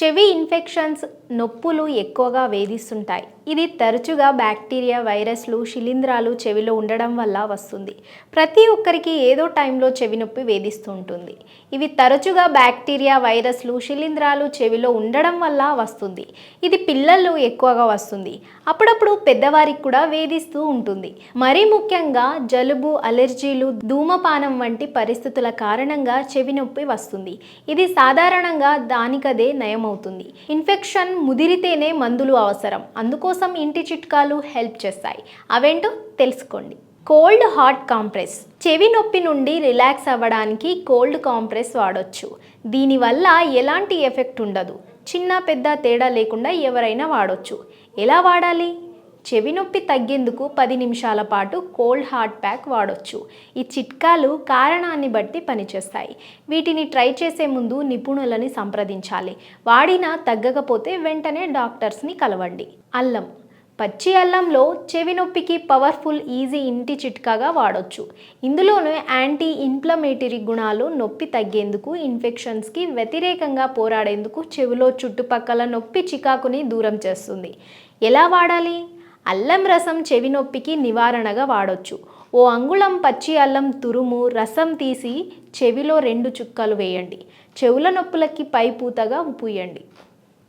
చెవి ఇన్ఫెక్షన్స్ నొప్పులు ఎక్కువగా వేధిస్తుంటాయి. ఇది తరచుగా బ్యాక్టీరియా వైరస్లు శిలీంధ్రాలు చెవిలో ఉండడం వల్ల వస్తుంది. ప్రతి ఒక్కరికి ఏదో టైంలో చెవి నొప్పి వేధిస్తూ ఉంటుంది. ఇవి తరచుగా బ్యాక్టీరియా వైరస్లు శిలీంధ్రాలు చెవిలో ఉండడం వల్ల వస్తుంది. ఇది పిల్లల్లో ఎక్కువగా వస్తుంది. అప్పుడప్పుడు పెద్దవారికి కూడా వేధిస్తూ ఉంటుంది. మరీ ముఖ్యంగా జలుబు అలెర్జీలు ధూమపానం వంటి పరిస్థితుల కారణంగా చెవి నొప్పి వస్తుంది. ఇది సాధారణంగా దానికదే నయమవుతుంది. అవుతుంది. ఇన్ఫెక్షన్ ముదిరితేనే మందులు అవసరం. అందుకోసం ఇంటి చిట్కాలు హెల్ప్ చేస్తాయి. అవేంటో తెలుసుకోండి. Cold hot compress. చెవి నొప్పి నుండి రిలాక్స్ అవ్వడానికి కోల్డ్ కాంప్రెస్ వాడొచ్చు. దీనివల్ల ఎలాంటి ఎఫెక్ట్ ఉండదు. చిన్న పెద్ద తేడా లేకుండా ఎవరైనా వాడొచ్చు. ఎలా వాడాలి? చెవి నొప్పి తగ్గేందుకు పది నిమిషాల పాటు కోల్డ్ హార్ట్ ప్యాక్ వాడొచ్చు. ఈ చిట్కాలు కారణాన్ని బట్టి పనిచేస్తాయి. వీటిని ట్రై చేసే ముందు నిపుణులని సంప్రదించాలి. వాడినా తగ్గకపోతే వెంటనే డాక్టర్స్ని కలవండి. అల్లం. పచ్చి అల్లంలో చెవి నొప్పికి పవర్ఫుల్ ఈజీ ఇంటి చిట్కాగా వాడొచ్చు. ఇందులోనే యాంటీ ఇన్ఫ్లమేటరీ గుణాలు నొప్పి తగ్గేందుకు ఇన్ఫెక్షన్స్కి వ్యతిరేకంగా పోరాడేందుకు చెవిలో చుట్టుపక్కల నొప్పి చికాకుని దూరం చేస్తుంది. ఎలా వాడాలి? అల్లం రసం చెవి నొప్పికి నివారణగా వాడొచ్చు. ఓ అంగుళం పచ్చి అల్లం తురుము రసం తీసి చెవిలో రెండు చుక్కలు వేయండి. చెవుల నొప్పులకి పై పూతగా పూయండి.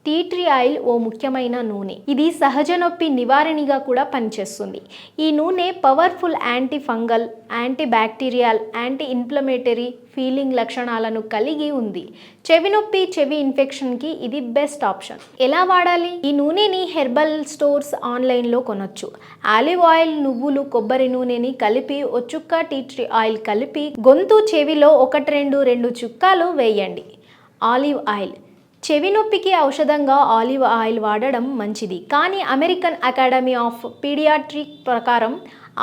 టీ ట్రీ ఆయిల్ ఓ ముఖ్యమైన నూనె. ఇది సహజ నొప్పి నివారణగా కూడా పనిచేస్తుంది. ఈ నూనె powerful anti fungal anti bacterial anti inflammatory feeling లక్షణాలను కలిగి ఉంది. చెవి నొప్పి చెవి ఇన్ఫెక్షన్కి ఇది బెస్ట్ ఆప్షన్. ఎలా వాడాలి? ఈ నూనెని హెర్బల్ స్టోర్స్ ఆన్లైన్లో కొనొచ్చు. ఆలివ్ ఆయిల్ నువ్వులు కొబ్బరి నూనెని కలిపి ఓ చుక్క టీ ట్రీ ఆయిల్ కలిపి గొంతు చెవిలో ఒకటి రెండు రెండు చుక్కాలు వేయండి. Olive oil. చెవి నొప్పికి ఔషధంగా ఆలివ్ ఆయిల్ వాడడం మంచిది. కానీ అమెరికన్ అకాడమీ ఆఫ్ పీడియాట్రిక్ ప్రకారం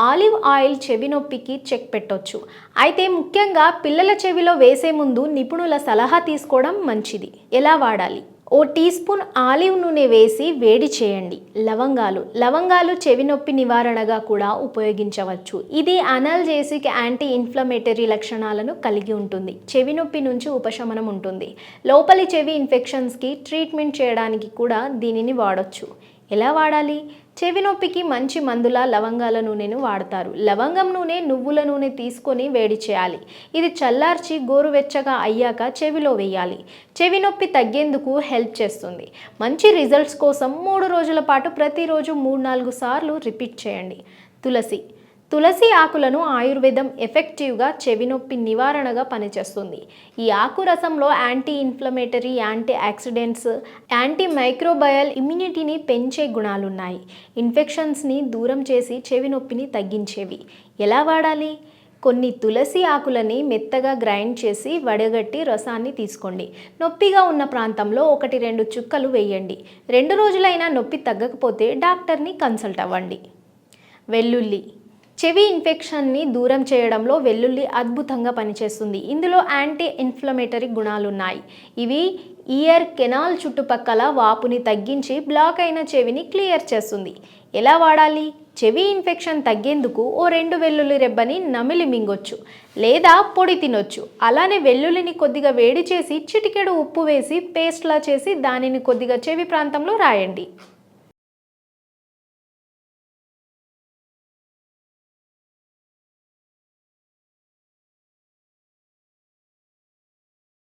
ఆలివ్ ఆయిల్ చెవి నొప్పికి చెక్ పెట్టొచ్చు. అయితే ముఖ్యంగా పిల్లల చెవిలో వేసే ముందు నిపుణుల సలహా తీసుకోవడం మంచిది. ఎలా వాడాలి? ఓ టీ స్పూన్ ఆలివ్ నూనె వేసి వేడి చేయండి. లవంగాలు. లవంగాలు చెవి నొప్పి నివారణగా కూడా ఉపయోగించవచ్చు. ఇది అనాల్జేసిక్ యాంటీ ఇన్ఫ్లమేటరీ లక్షణాలను కలిగి ఉంటుంది. చెవి నొప్పి నుంచి ఉపశమనం ఉంటుంది. లోపలి చెవి ఇన్ఫెక్షన్స్కి ట్రీట్మెంట్ చేయడానికి కూడా దీనిని వాడొచ్చు. ఎలా వాడాలి? చెవి నొప్పికి మంచి మందుల లవంగాల నూనెను వాడతారు. లవంగం నూనె నువ్వుల నూనె తీసుకొని వేడి చేయాలి. ఇది చల్లార్చి గోరువెచ్చగా అయ్యాక చెవిలో వేయాలి. చెవి నొప్పి తగ్గేందుకు హెల్ప్ చేస్తుంది. మంచి రిజల్ట్స్ కోసం మూడు రోజుల పాటు ప్రతిరోజు మూడు నాలుగు సార్లు రిపీట్ చేయండి. తులసి తులసి ఆకులను ఆయుర్వేదం ఎఫెక్టివ్గా చెవినొప్పి నివారణగా పనిచేస్తుంది. ఈ ఆకు రసంలో anti inflammatory anti oxidants anti microbial ఇమ్యూనిటీని పెంచే గుణాలున్నాయి. ఇన్ఫెక్షన్స్ని దూరం చేసి చెవి నొప్పిని తగ్గించేవి. ఎలా వాడాలి? కొన్ని తులసి ఆకులని మెత్తగా గ్రైండ్ చేసి వడగట్టి రసాన్ని తీసుకోండి. నొప్పిగా ఉన్న ప్రాంతంలో ఒకటి రెండు చుక్కలు వేయండి. రెండు రోజులైనా నొప్పి తగ్గకపోతే డాక్టర్ని కన్సల్ట్ అవ్వండి. వెల్లుల్లి చెవి ఇన్ఫెక్షన్ని దూరం చేయడంలో వెల్లుల్లి అద్భుతంగా పనిచేస్తుంది. ఇందులో యాంటీ ఇన్ఫ్లమేటరీ గుణాలున్నాయి. ఇవి ఇయర్ కెనాల్ చుట్టుపక్కల వాపుని తగ్గించి బ్లాక్ అయిన చెవిని క్లియర్ చేస్తుంది. ఎలా వాడాలి? చెవి ఇన్ఫెక్షన్ తగ్గేందుకు ఓ రెండు వెల్లుల్లి రెబ్బని నమిలి మింగొచ్చు లేదా పొడి తినొచ్చు. అలానే వెల్లుల్లిని కొద్దిగా వేడి చేసి చిటికెడు ఉప్పు వేసి పేస్ట్లా చేసి దానిని కొద్దిగా చెవి ప్రాంతంలో రాయండి.